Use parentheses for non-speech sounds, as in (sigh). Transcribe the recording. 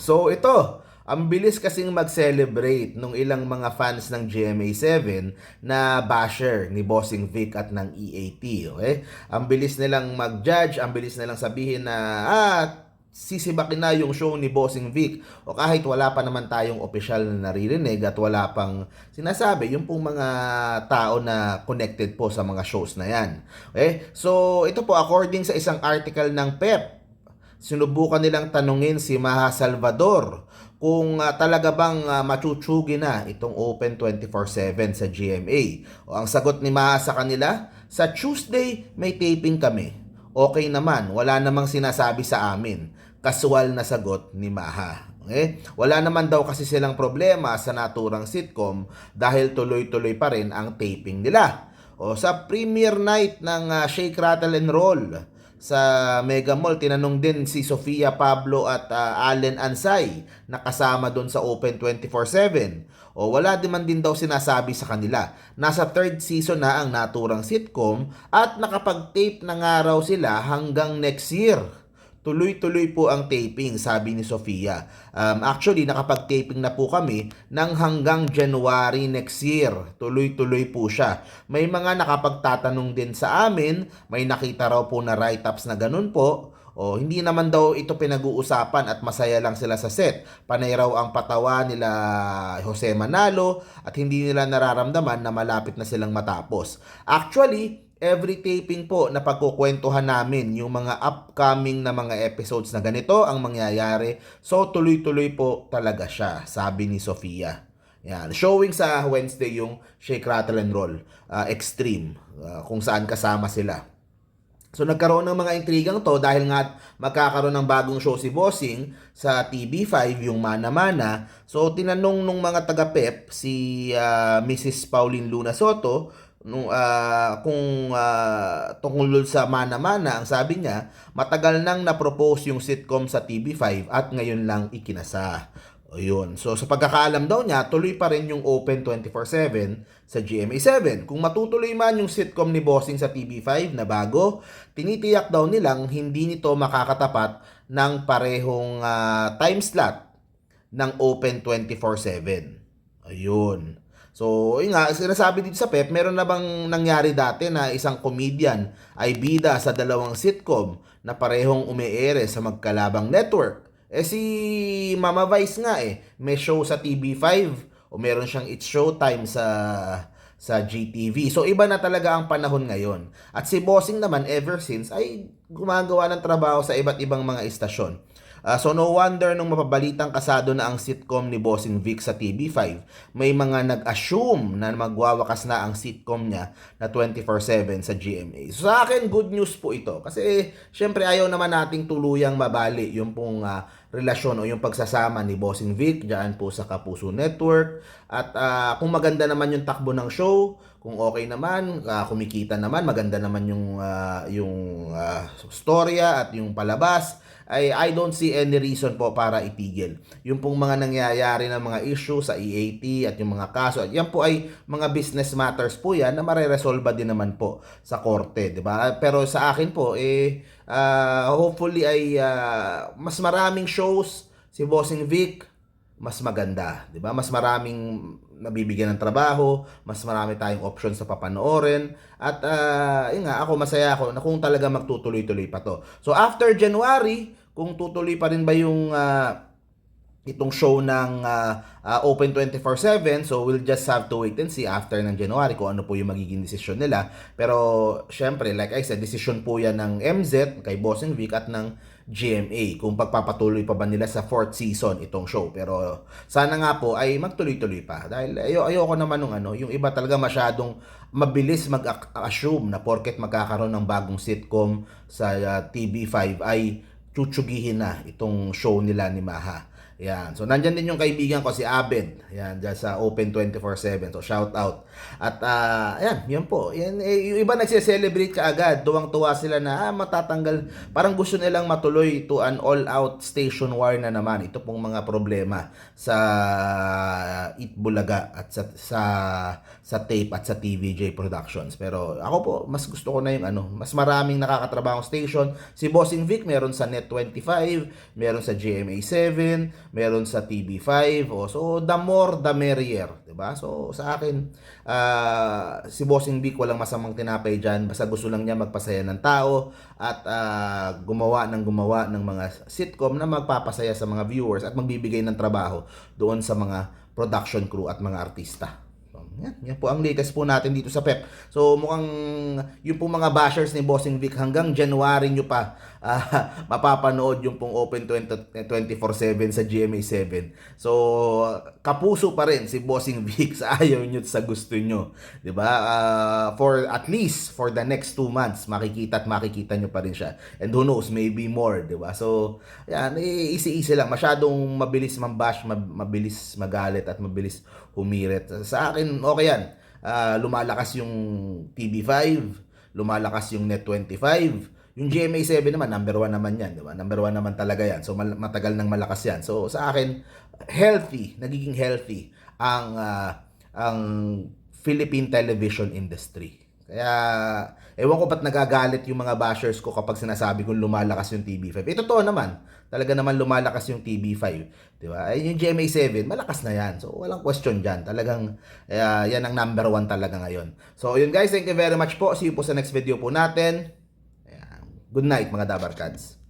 So ito, ang bilis kasing mag-celebrate nung ilang mga fans ng GMA7 na basher ni Bossing Vic at ng EAT. Okay? Ang bilis nilang mag-judge, ang bilis nilang sabihin na ah, sisibakin na yung show ni Bossing Vic o kahit wala pa naman tayong opisyal na naririnig at wala pang sinasabi yung pong mga tao na connected po sa mga shows na yan. Okay? So ito po according sa isang article ng PEP sinubukan nilang tanungin si Maha Salvador kung ah, talaga bang uh, machuchugi na itong Open 24/7 sa GMA. O ang sagot ni Maha sa kanila, sa Tuesday may taping kami. Okay naman, wala namang sinasabi sa amin. Kasual na sagot ni Maha. Okay? Wala naman daw kasi silang problema sa naturang sitcom dahil tuloy-tuloy pa rin ang taping nila. O sa premiere night ng ah, Shake Rattle and Roll, sa Mega Mall, tinanong din si Sofia Pablo at ah, Allen Ansay na kasama doon sa Open 24-7. O wala din man din daw sinasabi sa kanila. Nasa third season na ang naturang sitcom at nakapag-tape na nga raw sila hanggang next year. Tuloy-tuloy po ang taping, sabi ni Sofia. Um, actually, nakapag-taping na po kami ng hanggang January next year. Tuloy-tuloy po siya. May mga nakapagtatanong din sa amin, may nakita raw po na write-ups na ganun po. O hindi naman daw ito pinag-uusapan at masaya lang sila sa set. Panay raw ang patawa nila Jose Manalo at hindi nila nararamdaman na malapit na silang matapos. Actually, every taping po na pagkukwentuhan namin yung mga upcoming na mga episodes na ganito ang mangyayari. So tuloy-tuloy po talaga siya, sabi ni Sofia. Yan. Showing sa Wednesday yung Shake, Rattle and Roll uh, Extreme uh, kung saan kasama sila. So nagkaroon ng mga intrigang to dahil nga magkakaroon ng bagong show si Bossing sa TV5 yung Mana Mana. So tinanong nung mga taga-PEP si uh, Mrs. Pauline Luna Soto nung ah, kung uh, tungkol sa Mana Mana, ang sabi niya, matagal nang na-propose yung sitcom sa TV5 at ngayon lang ikinasa. O yun. So sa pagkakaalam daw niya, tuloy pa rin yung Open 24/7 sa GMA7. Kung matutuloy man yung sitcom ni Bossing sa TV5 na bago, tinitiyak daw nilang hindi nito makakatapat ng parehong ah, time slot ng Open 24/7. Ayun. So, yun nga, sinasabi dito sa PEP, meron na bang nangyari dati na isang comedian ay bida sa dalawang sitcom na parehong umiere sa magkalabang network? Eh si Mama Vice nga eh, may show sa TV5 o meron siyang It's Showtime sa sa GTV. So iba na talaga ang panahon ngayon. At si Bossing naman ever since ay gumagawa ng trabaho sa iba't ibang mga istasyon. Ah, so no wonder nung mapabalitang kasado na ang sitcom ni Bossing Vic sa TV5, may mga nag-assume na magwawakas na ang sitcom niya na 24/7 sa GMA. So sa akin good news po ito kasi syempre ayaw naman nating tuluyang mabali yung pong ah, relasyon o yung pagsasama ni Bossing Vic diyan po sa Kapuso Network at ah, kung maganda naman yung takbo ng show, kung okay naman, ah, kumikita naman, maganda naman yung ah, yung ah, storya at yung palabas ay I don't see any reason po para itigil. Yung pong mga nangyayari ng mga issue sa EAT at yung mga kaso, at yan po ay mga business matters po yan na mareresolba din naman po sa korte, di ba? Pero sa akin po, eh, ah, hopefully ay ah, mas maraming shows si Bossing Vic, mas maganda, 'di ba? Mas maraming nabibigyan ng trabaho, mas marami tayong options sa papanoorin at uh, nga ako masaya ako na kung talaga magtutuloy-tuloy pa to. So after January, kung tutuloy pa rin ba yung ah, itong show ng ah, ah, Open 24/7 so we'll just have to wait and see after ng January kung ano po yung magiging desisyon nila pero syempre like I said decision po yan ng MZ kay Bossing Vic at ng GMA kung pagpapatuloy pa ba nila sa fourth season itong show pero sana nga po ay magtuloy-tuloy pa dahil ayo ayoko naman nung ano yung iba talaga masyadong mabilis mag-assume na porket magkakaroon ng bagong sitcom sa ah, TV5 ay chuchugihin na itong show nila ni Maha. Yan. So, nandyan din yung kaibigan ko, si Abed. Yan, dyan sa Open 24-7. So, shout out. At, ah, ayan, yun po. Yan, eh, yung iba nagse-celebrate ka agad. Duwang-tuwa sila na, ah, matatanggal. Parang gusto nilang matuloy to an all-out station war na naman. Ito pong mga problema sa Itbulaga at sa, sa, sa tape at sa TVJ Productions. Pero, ako po, mas gusto ko na yung ano, mas maraming nakakatrabahong station. Si Bossing Vic, meron sa Net25, meron sa GMA7, meron sa TV5. O, so, the more, the merrier. ba So, sa akin, ah, si Bossing Vic, walang masamang tinapay dyan. Basta gusto lang niya magpasaya ng tao at ah, gumawa ng gumawa ng mga sitcom na magpapasaya sa mga viewers at magbibigay ng trabaho doon sa mga production crew at mga artista. Yan, yan po ang latest po natin dito sa PEP. So mukhang yung po mga bashers ni Bossing Vic hanggang January nyo pa ah, (laughs) mapapanood yung pong Open 20, 24-7 sa GMA7. So kapuso pa rin si Bossing (laughs) Vic sa ayaw at sa gusto nyo. 'Di ba? Ah, for at least for the next two months makikita at makikita nyo pa rin siya. And who knows, maybe more, 'di ba? So yan, easy-easy lang. Masyadong mabilis mambash, mab- mabilis magalit at mabilis humirit. Sa akin, okay yan. Ah, lumalakas yung TV5, lumalakas yung Net25, yung GMA7 naman, number one naman yan, di ba? Number one naman talaga yan. So, matagal nang malakas yan. So, sa akin, healthy, nagiging healthy ang ah, ang Philippine television industry. Kaya, ewan ko ba't nagagalit yung mga bashers ko kapag sinasabi kong lumalakas yung TV5. Eh, totoo naman. Talaga naman lumalakas yung TV5. Di ba? Eh, yung GMA7, malakas na yan. So, walang question dyan. Talagang, eh, yan ang number one talaga ngayon. So, yun guys, thank you very much po. See you po sa next video po natin. Good night, mga Dabarkads.